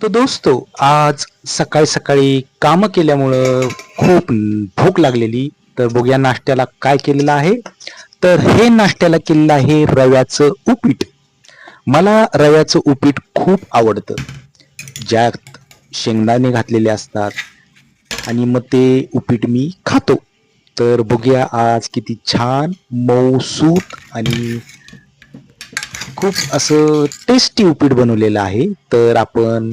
तो दोस्तो आज सकाळी सकाळी काम केल्यामुळं खूप भूक लागलेली. तर बघूया नाश्त्याला काय केलेलं आहे. तर हे नाश्त्याला केलेलं आहे रव्याचं उपीट. मला रव्याचं उपीट खूप आवडतं. ज्यात शेंगदाणे घातलेले असतात आणि मग ते उपीट मी खातो. तर बघूया आज किती छान मऊसूत आणि खूप असं टेस्टी उपीट बनवलेलं आहे. तर आपण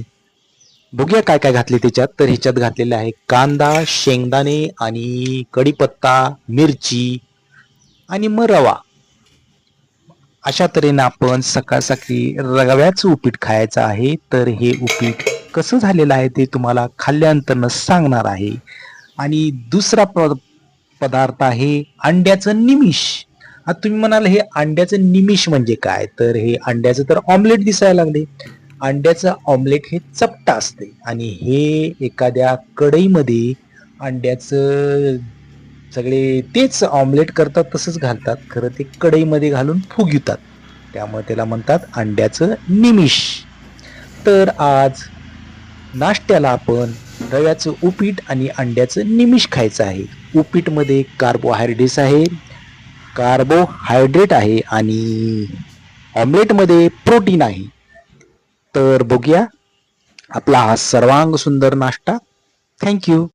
बघूया काय काय घातले त्याच्यात. तर ह्याच्यात घातलेले आहे कांदा शेंगदाणे आणि कढीपत्ता मिरची आणि मग रवा. अशा तऱ्हेनं आपण सकाळ सकाळी रव्याचं उपीट खायचं आहे. तर हे उपीट कसं झालेलं आहे ते तुम्हाला खाल्ल्यानंतर सांगणार आहे. आणि दुसरा प पदार्थ आहे अंड्याचं निमिष. आता तुम्ही म्हणाल हे अंड्याचं निमिष म्हणजे काय? तर हे अंड्याचं तर ऑमलेट दिसायला लागले. अंड्याचं ऑमलेट हे चपटा असते. आणि हे एखाद्या कढईमध्ये अंड्याचं सगळे तेच ऑमलेट करतात तसंच घालतात. खरं ते कढईमध्ये घालून फुगवतात त्यामुळे त्याला म्हणतात अंड्याचं निमिष. तर आज नाश्त्याला आपण रव्याचं उपीट आणि अंड्याचं निमिष खायचं आहे. उपीटमध्ये कार्बोहायड्रेट्स आहे कार्बोहायड्रेट आहे आणि ऑमलेटमध्ये प्रोटीन आहे. तर बघूया. आपला हा सर्वांग सुंदर नाश्ता. थँक्यू